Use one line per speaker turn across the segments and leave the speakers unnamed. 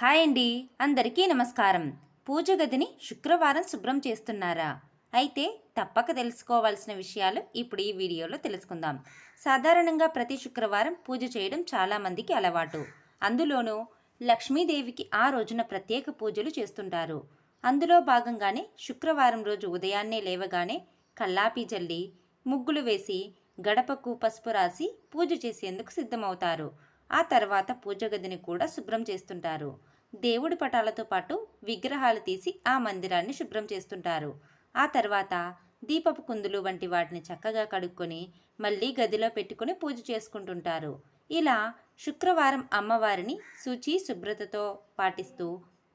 Hi అండి. అందరికీ నమస్కారం. పూజ గదిని శుక్రవారం శుభ్రం చేస్తున్నారా? అయితే తప్పక తెలుసుకోవాల్సిన విషయాలు ఇప్పుడు ఈ వీడియోలో తెలుసుకుందాం. సాధారణంగా ప్రతి శుక్రవారం పూజ చేయడం చాలామందికి అలవాటు. అందులోనూ లక్ష్మీదేవికి ఆ రోజున ప్రత్యేక పూజలు చేస్తుంటారు. అందులో భాగంగానే శుక్రవారం రోజు ఉదయాన్నే లేవగానే కల్లాపి జల్లి ముగ్గులు వేసి గడపకు పసుపు రాసి పూజ చేసేందుకు సిద్ధమవుతారు. ఆ తర్వాత పూజ గదిని కూడా శుభ్రం చేస్తుంటారు. దేవుడి పటాలతో పాటు విగ్రహాలు తీసి ఆ మందిరాన్ని శుభ్రం చేస్తుంటారు. ఆ తర్వాత దీపపు కుందులు వంటి వాటిని చక్కగా కడుక్కొని మళ్ళీ గదిలో పెట్టుకుని పూజ చేసుకుంటుంటారు. ఇలా శుక్రవారం అమ్మవారిని శుచి శుభ్రతతో పాటిస్తూ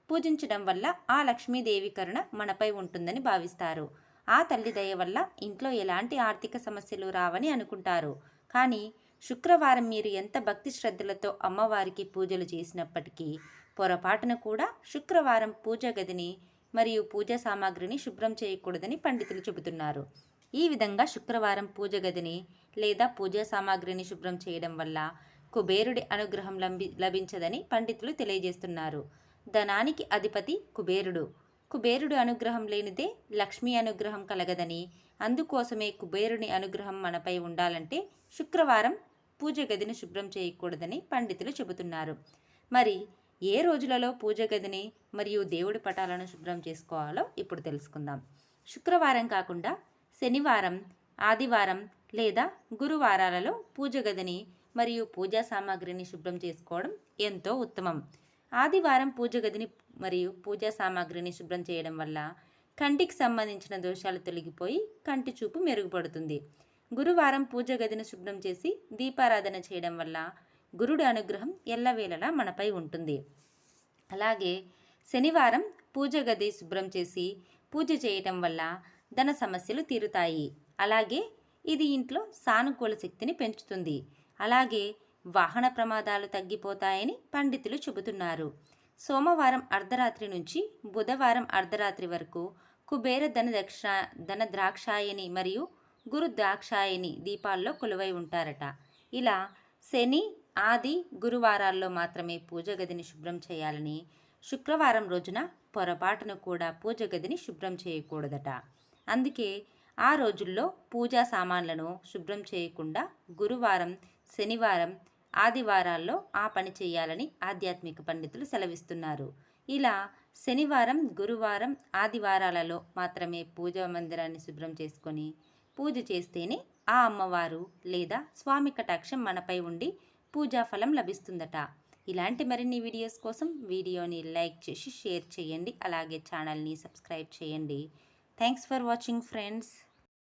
పూజించడం వల్ల ఆ లక్ష్మీదేవి కరుణ మనపై ఉంటుందని భావిస్తారు. ఆ తల్లి దయ వల్ల ఇంట్లో ఎలాంటి ఆర్థిక సమస్యలు రావని అనుకుంటారు. కానీ శుక్రవారం మీరు ఎంత భక్తి శ్రద్ధలతో అమ్మవారికి పూజలు చేసినప్పటికీ పొరపాటున కూడా శుక్రవారం పూజ గదిని మరియు పూజా సామాగ్రిని శుభ్రం చేయకూడదని పండితులు చెబుతున్నారు. ఈ విధంగా శుక్రవారం పూజ గదిని లేదా పూజా సామాగ్రిని శుభ్రం చేయడం వల్ల కుబేరుడి అనుగ్రహం లంబి లభించదని పండితులు తెలియజేస్తున్నారు. ధనానికి అధిపతి కుబేరుడు. కుబేరుడు అనుగ్రహం లేనిదే లక్ష్మీ అనుగ్రహం కలగదని అందుకోసమే కుబేరుని అనుగ్రహం మనపై ఉండాలంటే శుక్రవారం పూజ గదిని శుభ్రం చేయకూడదని పండితులు చెబుతున్నారు. మరి ఏ రోజులలో పూజ గదిని మరియు దేవుడి పటాలను శుభ్రం చేసుకోవాలో ఇప్పుడు తెలుసుకుందాం. శుక్రవారం కాకుండా శనివారం ఆదివారం లేదా గురువారాలలో పూజ గదిని మరియు పూజా సామాగ్రిని శుభ్రం చేసుకోవడం ఎంతో ఉత్తమం. ఆదివారం పూజ గదిని మరియు పూజా సామాగ్రిని శుభ్రం చేయడం వల్ల కంటికి సంబంధించిన దోషాలు తొలగిపోయి కంటి చూపు మెరుగుపడుతుంది. గురువారం పూజ గదిని శుభ్రం చేసి దీపారాధన చేయడం వల్ల గురుడి అనుగ్రహం ఎల్లవేళలా మనపై ఉంటుంది. అలాగే శనివారం పూజ గది శుభ్రం చేసి పూజ చేయటం వల్ల ధన సమస్యలు తీరుతాయి. అలాగే ఇది ఇంట్లో సానుకూల శక్తిని పెంచుతుంది. అలాగే వాహన ప్రమాదాలు తగ్గిపోతాయని పండితులు చెబుతున్నారు. సోమవారం అర్ధరాత్రి నుంచి బుధవారం అర్ధరాత్రి వరకు కుబేర ధన దక్ష ధన ద్రాక్షాయని మరియు గురు దాక్షాయిని దీపాల్లో కొలువై ఉంటారట. ఇలా శని ఆది గురువారాల్లో మాత్రమే పూజ గదిని శుభ్రం చేయాలని శుక్రవారం రోజున పొరపాటును కూడా పూజ గదిని శుభ్రం చేయకూడదట. అందుకే ఆ రోజుల్లో పూజా సామాన్లను శుభ్రం చేయకుండా గురువారం శనివారం ఆదివారాల్లో ఆ పని చేయాలని ఆధ్యాత్మిక పండితులు సెలవిస్తున్నారు. ఇలా శనివారం గురువారం ఆదివారాలలో మాత్రమే పూజా మందిరాన్ని శుభ్రం చేసుకొని పూజ చేస్తేనే ఆ అమ్మవారు లేదా స్వామి కటాక్షం మనపై ఉండి పూజా ఫలం లభిస్తుందట. ఇలాంటి మరిన్ని వీడియోస్ కోసం వీడియోని లైక్ చేసి షేర్ చేయండి. అలాగే ఛానల్ని సబ్స్క్రైబ్ చేయండి. Thanks for watching friends.